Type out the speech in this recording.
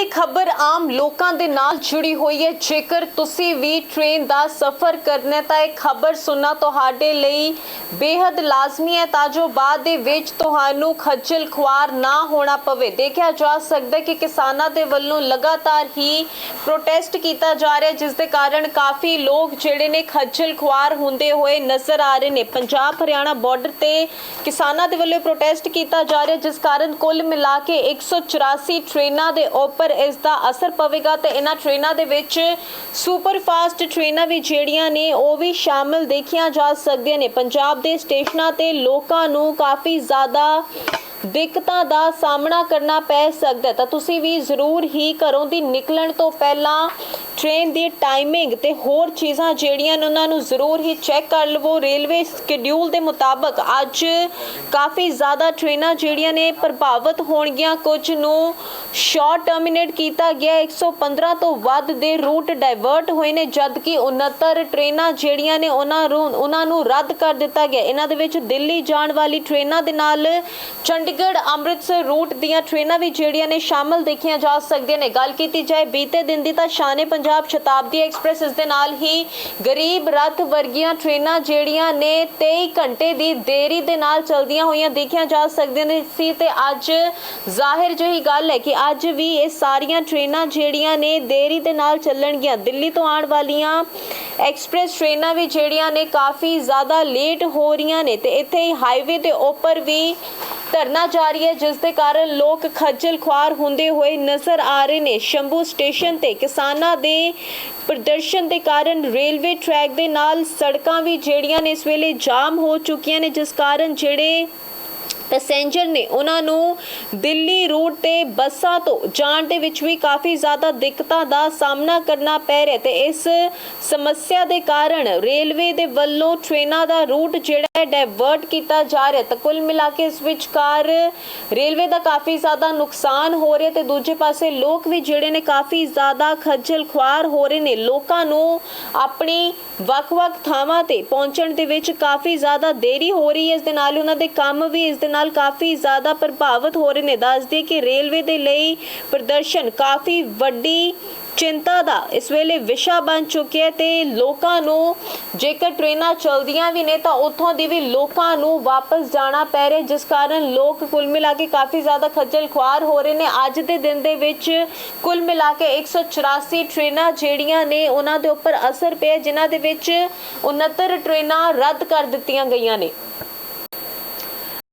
ਦੀ ਖਬਰ ਆਮ ਲੋਕਾਂ ਦੇ ਨਾਲ ਜੁੜੀ ਹੋਈ ਹੈ। ਜੇਕਰ ਤੁਸੀਂ ਵੀ ਟ੍ਰੇਨ ਦਾ ਸਫ਼ਰ ਕਰਨਾ ਤਾਂ ਇਹ ਖਬਰ ਸੁਣਨਾ ਤੁਹਾਡੇ ਲਈ ਬੇहद ਲਾਜ਼ਮੀ ਹੈ। ਤਾਂ ਜੋ ਬਾਅਦ ਦੇ ਵਿੱਚ ਤੁਹਾਨੂੰ ਖੱਜਲ ਖੁਆਰ ਨਾ ਹੋਣਾ ਪਵੇ। ਦੇਖਿਆ ਜਾ ਸਕਦਾ ਕਿ ਕਿਸਾਨਾਂ ਦੇ ਵੱਲੋਂ ਲਗਾਤਾਰ ਹੀ ਪ੍ਰੋਟੈਸਟ ਕੀਤਾ ਜਾ ਰਿਹਾ ਹੈ, ਜਿਸ ਦੇ ਕਾਰਨ ਕਾਫੀ ਲੋਕ ਜਿਹੜੇ ਨੇ ਖੱਜਲ ਖੁਆਰ ਹੁੰਦੇ ਹੋਏ ਨਜ਼ਰ ਆ ਰਹੇ ਨੇ। ਪੰਜਾਬ ਹਰਿਆਣਾ ਬਾਰਡਰ ਤੇ ਕਿਸਾਨਾਂ ਦੇ ਵੱਲੋਂ ਪ੍ਰੋਟੈਸਟ ਕੀਤਾ ਜਾ ਰਿਹਾ ਜਿਸ ਕਾਰਨ ਕੁੱਲ ਮਿਲਾ ਕੇ 184 ਟ੍ਰੇਨਾਂ ਦੇ ਉੱਪਰ ਇਸ ਦਾ ਅਸਰ ਪਵੇਗਾ ਤੇ ਇਹਨਾਂ ਟ੍ਰੇਨਾਂ ਦੇ ਵਿੱਚ ਸੁਪਰ ਫਾਸਟ ਟ੍ਰੇਨਾਂ ਵੀ ਜਿਹੜੀਆਂ ਨੇ, ਉਹ ਵੀ ਸ਼ਾਮਿਲ ਦੇਖੀਆਂ ਜਾ ਸਕਦੀਆਂ ਨੇ। ਪੰਜਾਬ ਦੇ ਸਟੇਸ਼ਨਾਂ ਤੇ ਲੋਕਾਂ ਨੂੰ ਕਾਫੀ ਜ਼ਿਆਦਾ ਦਿੱਕਤਾਂ ਦਾ ਸਾਹਮਣਾ ਕਰਨਾ ਪੈ ਸਕਦਾ ਤਾਂ ਤੁਸੀਂ ਵੀ ਜ਼ਰੂਰ ਹੀ ਘਰੋਂ ਦੀ ਨਿਕਲਣ ਤੋਂ ਪਹਿਲਾਂ ਟ੍ਰੇਨ ਦੀ ਟਾਈਮਿੰਗ ਤੇ ਹੋਰ ਚੀਜ਼ਾਂ ਜਿਹੜੀਆਂ ਨੇ ਉਹਨਾਂ ਨੂੰ ਜ਼ਰੂਰ ਹੀ ਚੈੱਕ ਕਰ ਲਵੋ। ਰੇਲਵੇ ਸ਼ਡਿਊਲ ਦੇ ਮੁਤਾਬਕ ਅੱਜ ਕਾਫੀ ਜ਼ਿਆਦਾ ਟ੍ਰੇਨਾਂ ਜਿਹੜੀਆਂ ਨੇ ਪ੍ਰਭਾਵਿਤ ਹੋਣਗੀਆਂ। ਕੁਝ ਨੂੰ ਸ਼ਾਰਟ ਟਰਮੀਨੇਟ ਕੀਤਾ ਗਿਆ। ਹੈ। 115 ਤੋਂ ਵੱਧ ਦੇ ਰੂਟ ਡਾਇਵਰਟ ਹੋਏ ਨੇ, ਜਦਕਿ 69 ਟ੍ਰੇਨਾਂ ਜਿਹੜੀਆਂ ਨੇ ਉਹਨਾਂ ਨੂੰ ਉਹਨਾਂ ਨੂੰ ਰੱਦ ਕਰ ਦਿੱਤਾ ਗਿਆ। ਇਹਨਾਂ ਦੇ ਵਿੱਚ ਦਿੱਲੀ ਜਾਣ ਵਾਲੀ ਟ੍ਰੇਨਾਂ ਦੇ ਨਾਲ ਚੰਡੀਗੜ੍ਹ, ਅੰਮ੍ਰਿਤਸਰ ਰੂਟ ਦੀਆਂ ਟ੍ਰੇਨਾਂ ਵੀ ਜਿਹੜੀਆਂ ਨੇ ਸ਼ਾਮਲ ਦੇਖੀਆਂ ਜਾ ਸਕਦੀਆਂ ਨੇ। ਗੱਲ ਕੀਤੀ ਜਾਏ ਬੀਤੇ ਦਿਨ ਦੀ ਤਾਂ ਸ਼ਾਨੇ ਪੰਜਾਬ ਸ਼ਤਾਬਦੀ ਐਕਸਪ੍ਰੈਸ ਇਸ ਦੇ ਨਾਲ ਹੀ ਗਰੀਬ ਰੱਥ ਵਰਗੀਆਂ ਟ੍ਰੇਨਾਂ ਜਿਹੜੀਆਂ ਨੇ 23 ਘੰਟੇ ਦੀ ਦੇਰੀ ਦੇ ਨਾਲ ਚਲਦੀਆਂ ਹੋਈਆਂ ਦੇਖੀਆਂ ਜਾ ਸਕਦੀਆਂ ਨੇ। ਸੀ ਤੇ ਅੱਜ ਜ਼ਾਹਿਰ ਜਿਹੀ ਗੱਲ ਹੈ ਕਿ ਅੱਜ ਵੀ ਇਹ ਸਾਰੀਆਂ ਟ੍ਰੇਨਾਂ ਜਿਹੜੀਆਂ ਨੇ ਦੇਰੀ ਦੇ ਨਾਲ ਚੱਲਣਗੀਆਂ। ਦਿੱਲੀ ਤੋਂ ਆਉਣ ਵਾਲੀਆਂ ਐਕਸਪ੍ਰੈਸ ਟ੍ਰੇਨਾਂ ਵੀ ਜਿਹੜੀਆਂ ਨੇ ਕਾਫੀ ਜ਼ਿਆਦਾ ਲੇਟ ਹੋ ਰਹੀਆਂ ਨੇ ਤੇ ਇੱਥੇ ਹੀ ਹਾਈਵੇ ਦੇ ਉੱਪਰ ਵੀ ਧਰਨਾ ਜਾਰੀ ਹੈ, ਜਿਸ ਦੇ ਕਾਰਨ ਲੋਕ ਖੱਜਲ ਖੁਆਰ ਹੁੰਦੇ ਹੋਏ ਨਜ਼ਰ ਆ ਰਹੇ ਨੇ। ਸ਼ੰਭੂ ਸਟੇਸ਼ਨ ਤੇ ਕਿਸਾਨਾਂ ਦੇ ਪ੍ਰਦਰਸ਼ਨ ਦੇ ਕਾਰਨ ਰੇਲਵੇ ਟਰੈਕ ਦੇ ਨਾਲ ਸੜਕਾਂ ਵੀ ਜਿਹੜੀਆਂ ਨੇ ਇਸ ਵੇਲੇ ਜਾਮ ਹੋ ਚੁੱਕੀਆਂ ਨੇ, ਜਿਸ ਕਾਰਨ ਜਿਹੜੇ ਪੈਸੇਂਜਰ ਨੇ, ਉਹਨਾਂ ਨੂੰ ਦਿੱਲੀ ਰੂਟ ਤੇ ਬੱਸਾਂ ਤੋਂ ਜਾਣ ਦੇ ਵਿੱਚ ਵੀ ਕਾਫੀ ਜ਼ਿਆਦਾ ਦਿੱਕਤਾਂ ਦਾ ਸਾਹਮਣਾ ਕਰਨਾ ਪੈ ਰਿਹਾ ਤੇ ਇਸ ਸਮੱਸਿਆ ਦੇ ਕਾਰਨ ਰੇਲਵੇ ਦੇ ਵੱਲੋਂ ਟ੍ਰੇਨਾਂ ਦਾ ਰੂਟ ਜਿਹੜਾ ਡਾਇਵਰਟ ਕੀਤਾ ਜਾ ਰਿਹਾ ਤਾਂ ਕੁੱਲ ਮਿਲਾ ਕੇ ਇਸ ਵਿਚਕਾਰ ਰੇਲਵੇ ਦਾ ਕਾਫੀ ਜ਼ਿਆਦਾ ਨੁਕਸਾਨ ਹੋ ਰਿਹਾ ਤੇ ਦੂਜੇ ਪਾਸੇ ਲੋਕ ਵੀ ਜਿਹੜੇ ਨੇ ਕਾਫੀ ਜ਼ਿਆਦਾ ਖੱਜਲ ਖੁਆਰ ਹੋ ਰਹੇ ਨੇ। ਲੋਕਾਂ ਨੂੰ ਆਪਣੀ ਵੱਖ-ਵੱਖ ਥਾਵਾਂ ਤੇ ਪਹੁੰਚਣ ਦੇ ਵਿੱਚ ਕਾਫੀ ਜ਼ਿਆਦਾ ਦੇਰੀ ਹੋ ਰਹੀ ਹੈ। ਇਸ ਦੇ ਨਾਲ ਉਹਨਾਂ ਦੇ ਕੰਮ ਵੀ ਇਸ ਦੇ ਨਾਲ ਕਾਫੀ ਜ਼ਿਆਦਾ ਪ੍ਰਭਾਵਿਤ ਹੋ ਰਹੇ ਨੇ। ਦੱਸਦੇ ਕਿ ਰੇਲਵੇ ਦੇ ਲਈ ਪ੍ਰਦਰਸ਼ਨ ਕਾਫੀ ਵੱਡੀ ਚਿੰਤਾ ਦਾ ਇਸ ਵੇਲੇ ਵਿਸ਼ਾ ਬਣ ਚੁੱਕਿਆ ਹੈ ਤੇ ਲੋਕਾਂ ਨੂੰ ਜੇਕਰ ਟ੍ਰੇਨਾਂ ਚਲਦੀਆਂ ਵੀ ਨੇ ਤਾਂ ਉੱਥੋਂ ਦੀ ਵੀ ਲੋਕਾਂ ਨੂੰ ਵਾਪਸ ਜਾਣਾ ਪੈ ਰਿਹਾ, ਜਿਸ ਕਾਰਨ ਲੋਕ ਕੁੱਲ ਮਿਲਾ ਕੇ ਕਾਫੀ ਜ਼ਿਆਦਾ ਖੱਜਲ ਖੁਆਰ ਹੋ ਰਹੇ ਨੇ। ਅੱਜ ਦੇ ਦਿਨ ਦੇ ਵਿੱਚ ਕੁੱਲ ਮਿਲਾ ਕੇ 184 ਟ੍ਰੇਨਾਂ ਜਿਹੜੀਆਂ ਨੇ, ਉਹਨਾਂ ਦੇ ਉੱਪਰ ਅਸਰ ਪਿਆ, ਜਿਨ੍ਹਾਂ ਦੇ ਵਿੱਚ 69 ਟ੍ਰੇਨਾਂ ਰੱਦ ਕਰ ਦਿੱਤੀਆਂ ਗਈਆਂ ਨੇ।